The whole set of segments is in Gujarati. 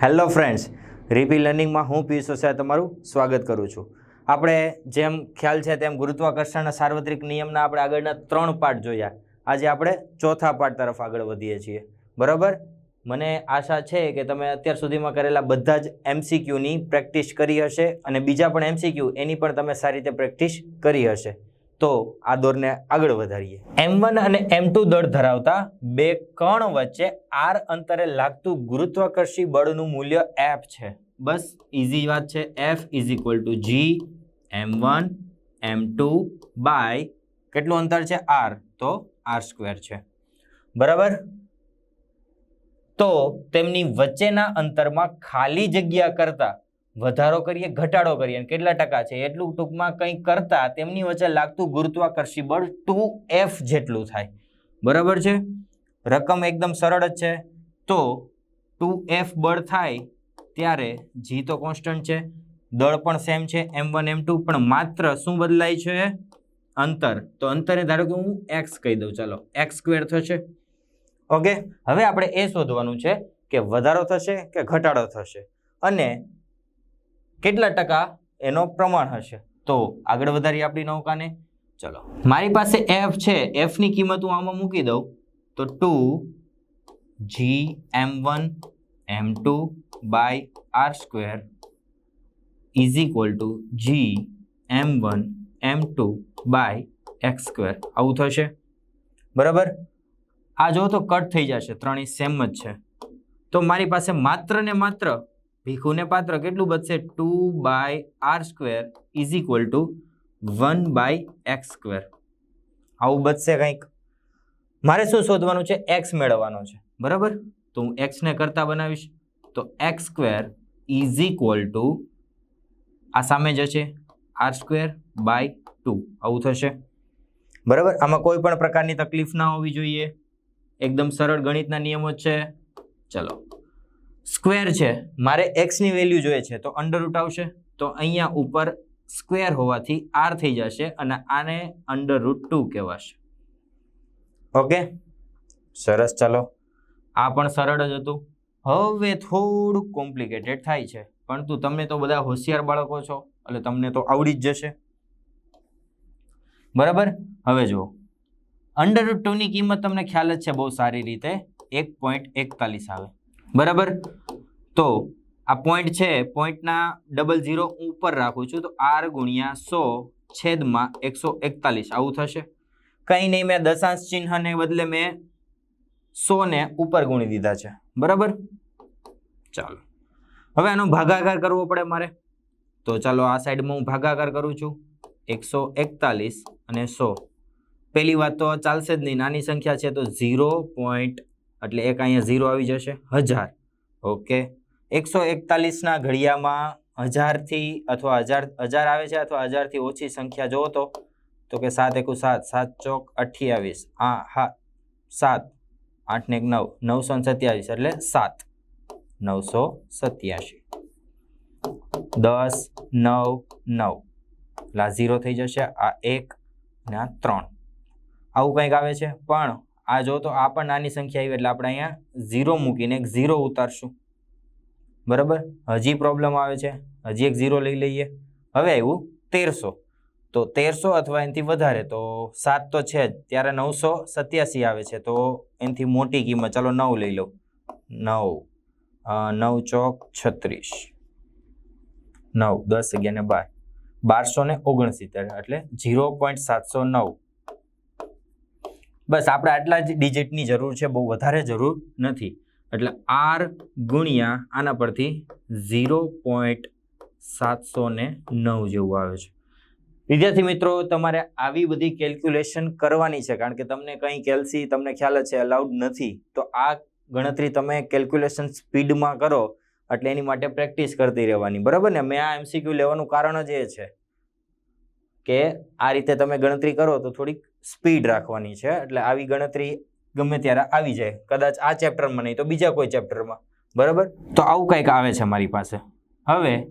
હેલો ફ્રેન્ડ્સ, રીપી લર્નિંગમાં હું પિયુષ વસાવા તમારું સ્વાગત કરું છું. આપણે જેમ ખ્યાલ છે તેમ ગુરુત્વાકર્ષણના સાર્વત્રિક નિયમના આપણે આગળના ત્રણ પાઠ જોયા. આજે આપણે ચોથા પાઠ તરફ આગળ વધીએ છીએ. બરાબર? મને આશા છે કે તમે અત્યાર સુધીમાં કરેલા બધા જ એમસીક્યુની પ્રેક્ટિસ કરી હશે અને બીજા પણ એમસીક્યુ એની પણ તમે સારી રીતે પ્રેક્ટિસ કરી હશે. તો આ દોરને આગળ વધારીએ. એમ વન અને એમ ટુ દળ ધરાવતા બે કણ વચ્ચે આર અંતરે લાગતું ગુરુત્વાકર્ષી બળનું મૂલ્ય એફ છે. બસ ઇઝી વાત છે. F is equal to G M one M two by કેટલું અંતર છે? આર તો આર સ્ક્વેર છે. બરાબર? તો તેમની વચ્ચેના અંતરમાં ખાલી જગ્યા કરતા વધારો કરીએ, ઘટાડો કરીએ કેટલા ટકા છે? એટલું ટૂંકમાં કંઈ કરતા તેમની વચ્ચે લાગતું ગુરુત્વાકર્ષી બળ ટુ એફ જેટલું થાય. બરાબર છે? રકમ એકદમ સરળ જ છે. તો ટુ એફ બળ થાય ત્યારે જી તો કોન્સ્ટન્ટ છે. દળ પણ સેમ છે, એમ વન, એમ ટુ, પણ માત્ર શું બદલાય છે? અંતર. તો અંતરે ધારો કે હું એક્સ કહી દઉં, ચાલો, એક્સ સ્ક્વેર થશે. ઓકે? હવે આપણે એ શોધવાનું છે કે વધારો થશે કે ઘટાડો થશે. અને કેટલા ટકા એનો પ્રમાણ હશે? તો આગળ વધારીએ આપણી નૌકાને. ચલો. મારી પાસે એફ છે. એફની કિંમત હું આમાં મૂકી દઉં. તો two G M one M two by R square is equal to G M one M two by X square આવું થશે? બરાબર? આ જો તો કટ થઈ જશે. ત્રણેય સેમ જ છે. તો મારી પાસે માત્ર ને માત્ર ભીખુને પાત્ર કેટલું બચશે? Two by R square is equal to one by X square. આવું બચશે કંઈક? મારે શું શોધવાનું છે? એક્સ મેળવવાનો છે. બરાબર? તો હું એક્સને કરતા બનાવીશ. તો X square is equal to આ સામે જશે. R square by two. આવું થશે. બરાબર? આમાં કોઈ પણ પ્રકારની તકલીફ ના હોવી જોઈએ. એકદમ સરળ ગણિતના નિયમો છે. ચલો. સ્ક્વેર છે. મારે એક્સની વેલ્યુ જોઈએ છે, તો અંડર રૂટ આવશે. તો અહીંયા ઉપર સ્ક્વેર હોવાથી આર થઈ જશે અને આને અંડર રૂટ ટુ કહેવાશે. ઓકે? સરસ, ચાલો. આ પણ સરળ જ હતું. હવે થોડુંક કોમ્પ્લિકેટેડ થાય છે. પરંતુ તમે તો બધા હોશિયાર બાળકો છો, એટલે તમને તો આવડી જ જશે. બરાબર? હવે જુઓ. અંડર રૂટ ટુની કિંમત તમને ખ્યાલ જ છે, બહુ સારી રીતે. એક પોઈન્ટ એકતાલીસ આવે. બરાબર? તો આ પોઈન્ટ છે પોઈન્ટના ડબલ ઝીરો ઉપર રાખું છું, તો આર ગુણ્યા સો છેદમાં એકસો એકતાલીસ. આવું થશે. કંઈ નહીં, મેં દશાંશ ચિહ્નને બદલે મેં સોને ઉપર ગુણી દીધા છે. બરાબર? ચાલો. હવે આનો ભાગાકાર કરવો પડે મારે. તો ચાલો આ સાઈડમાં હું ભાગાકાર કરું છું. એકસો એકતાલીસ અને સો. પહેલી વાત તો ચાલશે જ નહીં. નાની સંખ્યા છે તો ઝીરો પોઈન્ટ એટલે એક અહીંયા ઝીરો આવી જશે. હજાર. ઓકે એકસો એકતાલીસના ઘડિયામાં હજારથી અથવા હજાર હજાર આવે છે અથવા હજારથી ઓછી સંખ્યા જોવો તો તો કે સાત એકુ સાત સાત ચોક અઠ્યાવીસ. આ હા, સાત. આઠ ને એક નવ. નવસો સત્યાવીસ એટલે સાત. નવસો સત્યાસી. દસ, નવ નવ. એટલે ઝીરો થઈ જશે આ એક ને આ ત્રણ. આવું કંઈક આવે છે? પણ આ જો તો આ પણ નાની સંખ્યા આવી એટલે આપણે અહીંયા ઝીરો મૂકીને એક ઝીરો ઉતારશું. બરાબર? હજી પ્રોબ્લેમ આવે છે. હજી એક ઝીરો લઈ લઈએ. હવે આવ્યું તેરસો. તો તેરસો અથવા એનાથી વધારે, તો સાત તો છે જ. ત્યારે નવસો સત્યાસી આવે છે. તો એનાથી મોટી કિંમત. ચાલો નવ લઈ લઉં. નવ. નવ ચોક છત્રીસ. નવ. દસ અગિયાર ને બાર. બારસો ને ઓગણસિત્તેર એટલે ઝીરો પોઈન્ટ સાતસો નવ. બસ આપણે આટલા જ ડિજિટની જરૂર છે, બહુ વધારે જરૂર નથી. એટલે આર ગુણ્યા આના પરથી ઝીરો પોઈન્ટ સાતસો ને નવ જેવું આવે છે. વિદ્યાર્થી મિત્રો, તમારે આવી બધી કેલ્ક્યુલેશન કરવાની છે, કારણ કે તમને કંઈ કેલ્સી તમને ખ્યાલ છે અલાઉડ નથી. તો આ ગણતરી તમે કેલ્ક્યુલેશન સ્પીડમાં કરો, એટલે એની માટે પ્રેક્ટિસ કરતી રહેવાની. બરાબર ને? મેં આ એમસીક્યુ લેવાનું કારણ જ એ છે કે આ રીતે તમે ગણતરી કરો તો થોડીક સ્પીડ રાખવાની છે, એટલે આવી ગણતરી ગમે ત્યારે આવી જાય. કદાચ આ ચેપ્ટરમાં નહીં તો બીજા કોઈ ચેપ્ટરમાં. બરાબર? તો આવું કંઈક આવે છે મારી પાસે. હવે,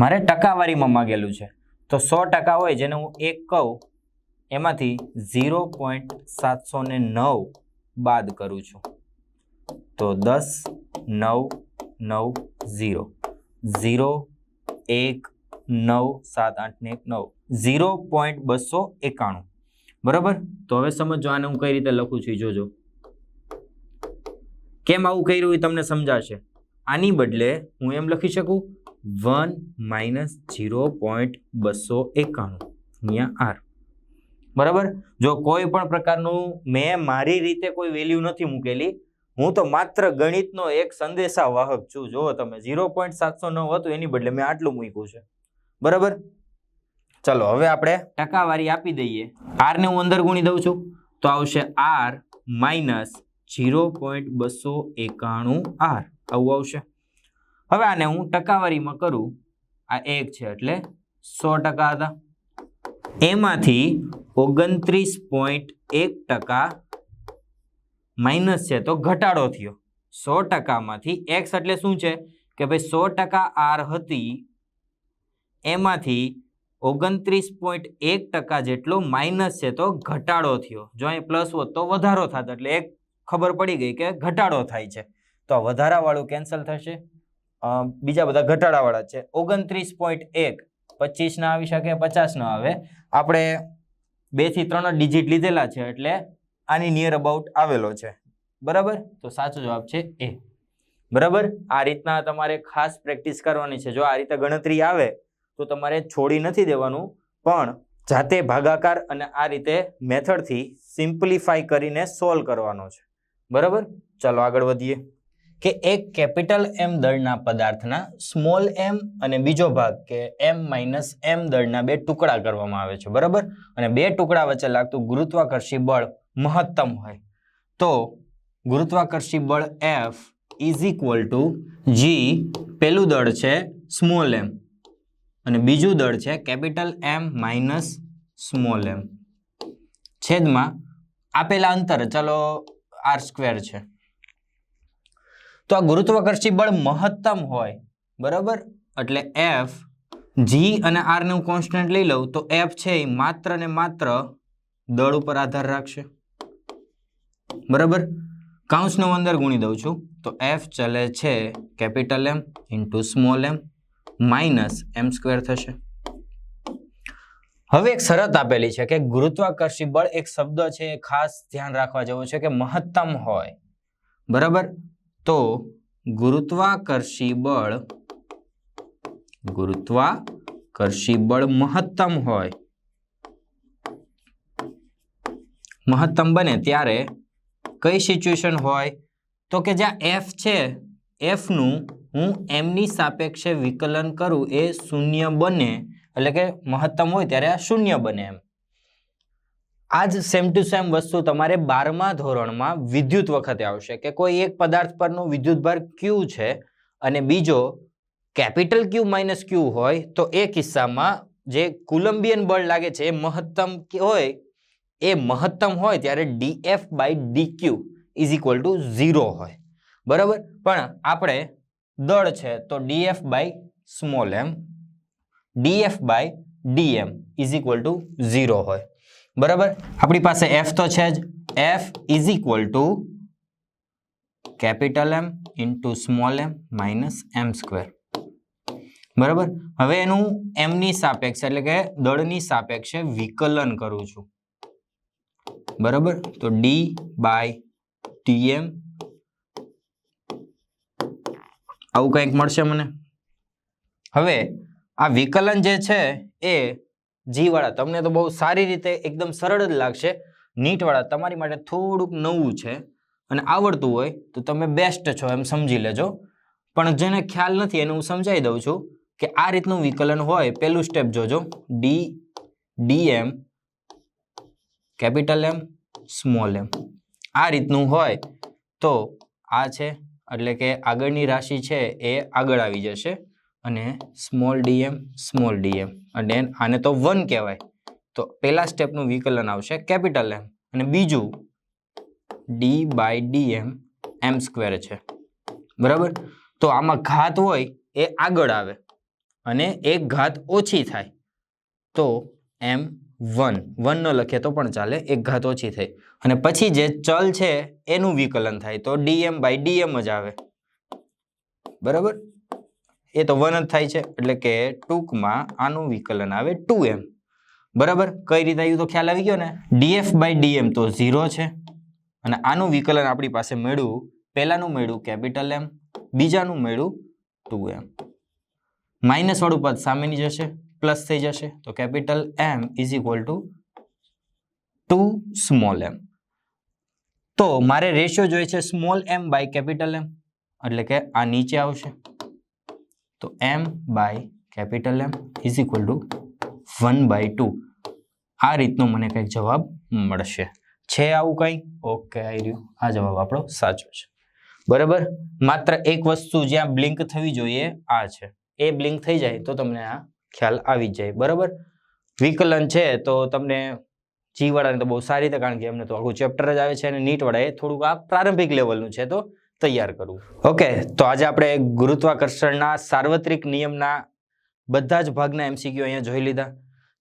મારે ટકાવારીમાં માગેલું છે. તો સો ટકા હોય જેને હું એક કહું, એમાંથી ઝીરો પોઈન્ટ સાતસો ને નવ બાદ કરું છું. તો દસ, નવ નવ, ઝીરો. ઝીરો, એક, નવ, સાત, આઠ ને એક, નવ. ઝીરો પોઈન્ટ બસો એકાણું. બરાબર? તો હવે સમજો આને હું કઈ રીતે લખું છું જોજો. કેમ આવું કર્યું એ તમને સમજાશે. આની બદલે હું એમ લખી શકું, વન માઇનસ ઝીરો પોઈન્ટ બસો એકાણું, અહીંયા આર. બરાબર? જો કોઈ પણ પ્રકારનું મેં મારી રીતે કોઈ વેલ્યુ નથી મૂકેલી, હું તો માત્ર ગણિતનો એક સંદેશા વાહક છું. જો તમે, ઝીરો પોઈન્ટ સાતસો નવ હતું, એની બદલે મેં આટલું મૂક્યું છે. બરાબર? ચલો, હવે આપણે ટકાવારી આપી દઈએ. આર ને હું અંદર ગુણી દઉં છું, તો આવશે આર માઇનસ ઝીરો પોઈન્ટ બસો એકાણું આર આવું આવશે. હવે આને હું ટકાવારીમાં કરું. આ એક છે એટલે સો ટકા હતા. એમાંથી ઓગણત્રીસ પોઈન્ટ એક ટકા માઇનસ છે તો ઘટાડો થયો. સો ટકામાંથી એક્સ એટલે શું છે? કે ભાઈ સો ટકા આર હતી, એમાંથી ઓગણત્રીસ પોઈન્ટ એક ટકા જેટલો માઇનસ છે તો ઘટાડો થયો. જો અહીં પ્લસ હોત તો વધારો થાત. એટલે એક ખબર પડી ગઈ કે ઘટાડો થાય છે. તો આ વધારાવાળું કેન્સલ થશે. બીજા બધા ઘટાડાવાળા છે. ઓગણત્રીસ પોઈન્ટ એક, પચીસ ના આવી શકે, પચાસ ના આવે. આપણે બેથી ત્રણ ડિજિટ લીધેલા છે એટલે આની નિયર અબાઉટ આવેલો છે. બરાબર? તો સાચો જવાબ છે એ બરાબર? આ રીતના તમારે ખાસ પ્રેક્ટિસ કરવાની છે. જો આ રીતે ગણતરી આવે તો તમારે છોડી નથી દેવાનું. પણ જાતે ભાગાકાર અને આ રીતે મેથડથી સિમ્પ્લિફાઈ કરીને સોલ્વ કરવાનો છે. બરાબર? ચાલો આગળ વધીએ. કે એક કેપિટલ એમ દળના પદાર્થના સ્મોલ એમ અને બીજો ભાગ કે એમ માઇનસ એમ દળના બે ટુકડા કરવામાં આવે છે. બરાબર? અને બે ટુકડા વચ્ચે લાગતું ગુરુત્વાકર્ષી બળ મહત્તમ હોય. તો ગુરુત્વાકર્ષી બળ F is equal to G પેલું દળ છે સ્મોલ એમ અને બીજું દળ છે capital M minus small M છેદમાં આપેલા અંતર, ચલો આર સ્ક્વેર છે. તો આ ગુરુત્વાકર્ષી બળ મહત્તમ હોય, બરાબર? એટલે એફ જી અને આર ને હું કોન્સ્ટન્ટ લઈ લઉં, તો એફ છે એ માત્ર ને માત્ર દળ ઉપર આધાર રાખશે. બરાબર? કાઉન્સનું અંદર ગુણી દઉં છું, તો એફ ચલે છે capital M into small M minus M square થશે. હવે એક શરત આપેલી છે કે ગુરુત્વાકર્ષી બળ એક શબ્દ છે, એ ખાસ ધ્યાન રાખવા જેવો છે કે મહત્તમ હોય. બરાબર? તો ગુરુત્વાકર્ષી બળ ગુરુત્વાકર્ષી બળ મહત્તમ હોય. મહત્તમ બને ત્યારે કઈ સિચ્યુએશન હોય? તો કે જ્યાં એફ છે એફનું હું એમની સાપેક્ષે વિકલન કરું એ શૂન્ય બને, એટલે કે મહત્તમ હોય ત્યારે આ શૂન્ય બને એમ. આ જ સેમ ટુ સેમ વસ્તુ તમારે બારમા ધોરણમાં વિદ્યુત વખતે આવશે, કે કોઈ એક પદાર્થ પરનો વિદ્યુતભાર ક્યુ છે અને બીજો કેપિટલ ક્યુ માઇનસ ક્યુ હોય, તો એ કિસ્સામાં જે કુલંબિયન બળ લાગે છે એ મહત્તમ હોય, એ મહત્તમ હોય ત્યારે DF by D Q is equal to zero હોય. બરાબર? પણ આપણે દળ છે, તો DF by small M. DF by DM is equal to zero હોય. બરાબર? આપણી પાસે એફ તો છે જ. F is equal to capital M into small M minus M square બરાબર? હવે એનું એમની સાપેક્ષ એટલે કે દળની સાપેક્ષે વિકલન કરું છું. બરાબર? તો ડી બાય ટીએમ આવું કંઈક મળશે મને? હવે આ વિકલન જે છે એ જીવાળા તમને તો બહુ સારી રીતે એકદમ સરળ જ લાગશે. નીટવાળા તમારી માટે થોડુંક નવું છે અને આવડતું હોય તો તમે બેસ્ટ છો એમ સમજી લેજો. પણ જેને ખ્યાલ નથી એને હું સમજાવી દઉં છું કે આ રીતનું વિકલન હોય પહેલું સ્ટેપ જોજો. D DM capital M small M આ રીતનું હોય તો આ છે એટલે કે આગળની રાશિ છે એ આગળ આવી જશે અને સ્મોલ ડીએમ સ્મોલ ડીએમ. અને આને તો વન કહેવાય. તો પહેલા સ્ટેપનું વિકલન આવશે કેપિટલ એમ અને બીજું D by DM M square છે. બરાબર? તો આમાં ઘાત હોય એ આગળ આવે અને એક ઘાત ઓછી થાય. તો એમ વન. વન ન લખીએ તો પણ ચાલે. એક ઘાત ઓછી થઈ. અને પછી જે ચલ છે, એનું વિકલન થાય. તો ડીએમ બાય ડીએમ જ આવે. બરાબર? એ તો વન જ થાય છે. એટલે કે ટૂંકમાં આનું વિકલન આવે ટુ એમ. બરાબર? કઈ રીતે આવ્યું તો ખ્યાલ આવી ગયો ને? ડીએફ બાય ડીએમ તો ઝીરો છે. અને આનું વિકલન આપણી પાસે મળ્યું. પહેલાનું મળ્યું કેપિટલ એમ. બીજાનું મળ્યું ટુ એમ. માઇનસ વાળું પદ સામેની જશે. પ્લસ થઈ જશે. તો capital M is equal to two small M તો મારે રેશિયો જોઈએ છે small M by capital M એટલે કે આ નીચે આવશે. તો M by capital M is equal to one by two આ રીતનો મને કંઈક જવાબ મળશે. છે આવું કંઈ? ઓકે આવી રહ્યું. આ જવાબ આપણો સાચો છે. બરાબર? માત્ર એક વસ્તુ જ્યાં બ્લિંક થવી જોઈએ, આ છે. એ બ્લિંક થઈ જાય તો તમને આ ખ્યાલ આવી જાય, બરાબર? વિકલન છે તો તમને જીવાળાને તો બહુ સારી રીતે, કારણ કે એમને તો આખું ચેપ્ટર જ આવે છે અને નીટવાળા એ થોડુંક આ પ્રારંભિક લેવલનું છે તો તૈયાર કરવું. ઓકે તો આજે આપણે ગુરુત્વાકર્ષણના સાર્વત્રિક નિયમના બધા જ ભાગના એમસીક્યુ અહીંયા જોઈ લીધા.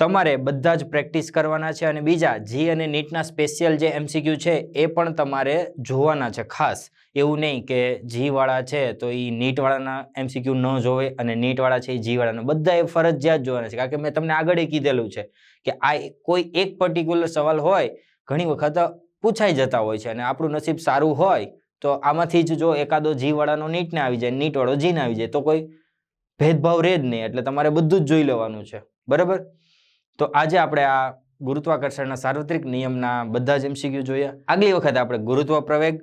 તમારે બધા જ પ્રેક્ટિસ કરવાના છે અને બીજા જી અને નીટના સ્પેશિયલ જે એમસીક્યુ છે એ પણ તમારે જોવાના છે. ખાસ એવું નહીં કે જીવાળા છે તો એ નીટવાળાના એમસીક્યુ ન જોવે અને નીટવાળા છે એ જીવાળાના. બધા એ ફરજિયાત જોવાના છે. કારણ કે મેં તમને આગળ કીધેલું છે કે આ કોઈ એક પર્ટિક્યુલર સવાલ હોય, ઘણી વખત પૂછાઈ જતા હોય છે અને આપણું નસીબ સારું હોય તો આમાંથી જ જો એકાદો જીવાળાનો નીટને આવી જાય, નીટવાળો જીને આવી જાય તો કોઈ ભેદભાવ રહે જ નહીં. એટલે તમારે બધું જ જોઈ લેવાનું છે. બરાબર? તો આજે આપણે આ ગુરુત્વાકર્ષણના સાર્વત્રિક નિયમના બધા જ એમસીક્યુ જોયા આગલી વખત આપણે ગુરુત્વ પ્રવેગ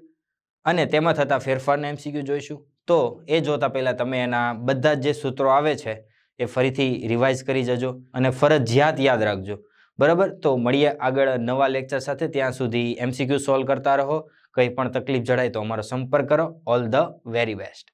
અને તેમાં થતા ફેરફારના એમસીક્યુ જોઈશું. તો એ જોતા પહેલાં તમે એના બધા જ સૂત્રો આવે છે, એ ફરીથી રિવાઇઝ કરી જજો અને ફરજિયાત યાદ રાખજો. બરાબર? તો મળીએ આગળ નવા લેક્ચર સાથે. ત્યાં સુધી એમસીક્યુ સોલ્વ કરતા રહો. કંઈ પણ તકલીફ જણાય તો અમારો સંપર્ક કરો. All the very best.